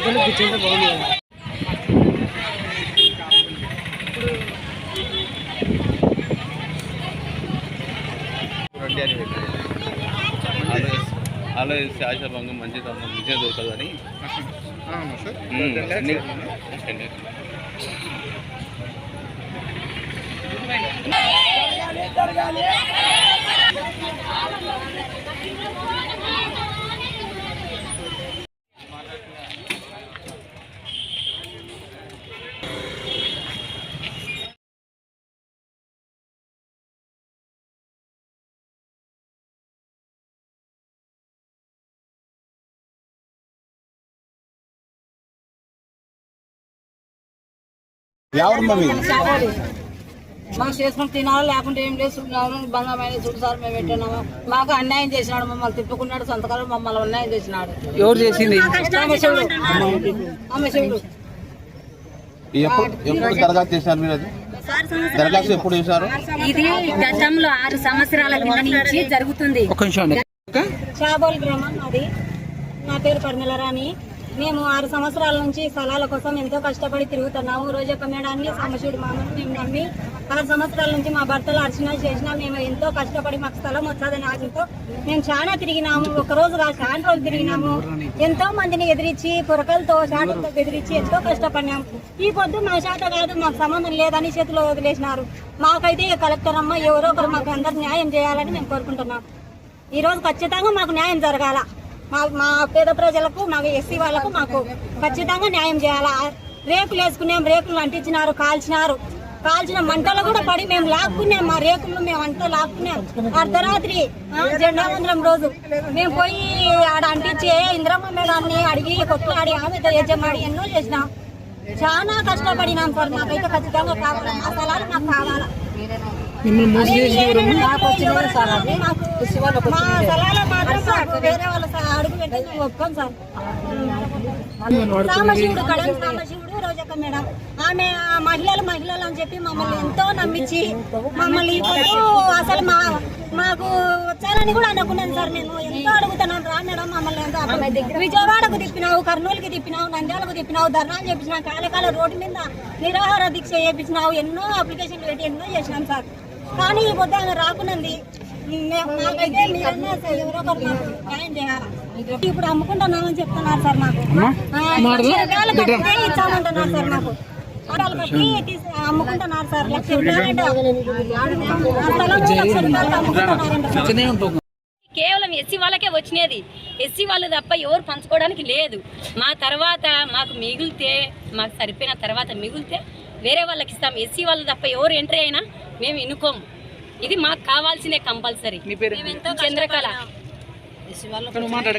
అవతల కూర్చుంటే బాగుంది కదా. రండి అని పెట్టారు ఆలోచిస్తే ఆలోచిస్తే ఆశాభంగం మంచి మంచిగా దొరుకుతుందని అవునా సార్ మాకు చేసుకుని తినాలి లేకుంటే ఏం లేదు బంగామైన చూడు సార్ మేము పెట్టినాము. మాకు అన్యాయం చేసినాడు మమ్మల్ని తిప్పుకున్నాడు సంతకాలు మమ్మల్ని అన్యాయం చేసినాడు. ఎవరు చేసింది? ఎప్పుడు దరఖాస్తు చేశారు మీరు అది? దరఖాస్తు ఎప్పుడు చేశారు? ఇది గతంలో ఆరు సంవత్సరాల కింద నుంచి జరుగుతుంది. చాబోల్ గ్రామం అది. నా పేరు పర్మిల రాణి మేము ఆరు సంవత్సరాల నుంచి స్థలాల కోసం ఎంతో కష్టపడి తిరుగుతున్నాము. రోజొక్క మేడాన్ని సమశివుడు మామని మేము నమ్మి ఆరు సంవత్సరాల నుంచి మా భర్తలు అర్చన చేసినా మేము ఎంతో కష్టపడి మాకు స్థలం వచ్చాదని ఆశతో మేము చాలా తిరిగినాము. ఒకరోజు కాదు చాలా రోజులు తిరిగినాము. ఎంతో మందిని ఎదిరించి పురకలతో శాటలతో బెదిరించి ఎంతో కష్టపడినాము. ఈ పొద్దు మా శాత కాదు మాకు సంబంధం లేదని చేతిలో వదిలేసినారు. మాకైతే కలెక్టర్ అమ్మ ఎవరో ఒకరు మాకు అందరు న్యాయం చేయాలని మేము కోరుకుంటున్నాం. ఈరోజు ఖచ్చితంగా మాకు న్యాయం జరగాల. మా మా పేద ప్రజలకు మా ఎస్సీ వాళ్ళకు మాకు ఖచ్చితంగా న్యాయం చేయాలా? రేకులు వేసుకున్నాం రేకులు అంటించినారు కాల్చినారు. కాల్చిన మంటలు కూడా పడి మేము లాక్కున్నాం మా రేకులు మేము అంతా లాక్కున్నాం. అర్ధరాత్రి ఆ, జెండా రోజు. మేము పోయి ఆడ అంటించి ఇంద్రమ్మ మేడాన్ని అడిగి కొట్లాడి ఆమెతో యజమాడి ఎన్నో చేసినాం. చాలా కష్టపడినాం సార్ మాకైతే ఖచ్చితంగా కావాలి? మా స్థలాలు మాకు కావాలా? మిమ్మల్ని మోసం చేసి వచ్చినది సార్ అది. మా స్థలాలు మాత్రం మాకు వేరే వాళ్ళ స- అడుగు ఒప్పుకోం సార్. రోజక్క మేడం. ఆమె మహిళలు మహిళలు అని చెప్పి మమ్మల్ని ఎంతో నమ్మించి మమ్మల్ని ఇప్పుడు అసలు మా మాకు వచ్చాలని కూడా అనుకున్నాను సార్ నేను ఎంతో అడుగుతున్నాను రా మేడం మమ్మల్ని ఎంతో విజయవాడకు తిప్పినావు కర్నూలుకి తిప్పినావు నంద్యాలకు తిప్పినావు ధర్నాలు చేపించినావు కాలకాల రోడ్డు మీద నిరాహార దీక్ష చేపించినావు ఎన్నో అప్లికేషన్లు పెట్టి ఎన్నో చేసినాం సార్. కానీ ఈ పొద్దు ఆమె రాకున్నది. మేము- మాకైతే మీరన్నా సరే ఎవరో ఒకరు మాకు న్యాయం చేయాలి? ఇప్పుడు అమ్ముకుంటున్నామని చెప్తున్నారు సార్ మాకు. రూపాయలు కట్టితే ఇచ్చామంటున్నారు సార్ మాకు. కట్టి అమ్ముకుంటున్నారు సార్ లక్ష రూపాయలు. కేవలం ఎస్సీ వాళ్ళకే వచ్చినది. ఎస్సీ వాళ్ళు తప్ప ఎవరు పంచుకోవడానికి లేదు. మా తర్వాత మాకు మిగిలితే మాకు సరిపోయిన తర్వాత మిగిలితే వేరే వాళ్ళకి ఇస్తాం. ఎస్సీ వాళ్ళు తప్ప ఎవరు ఎంట్రీ అయినా మేము ఇనుకోం. ఇది మాకు కావాల్సినే కంపల్సరీ. చంద్రకళ. మాట్లాడ.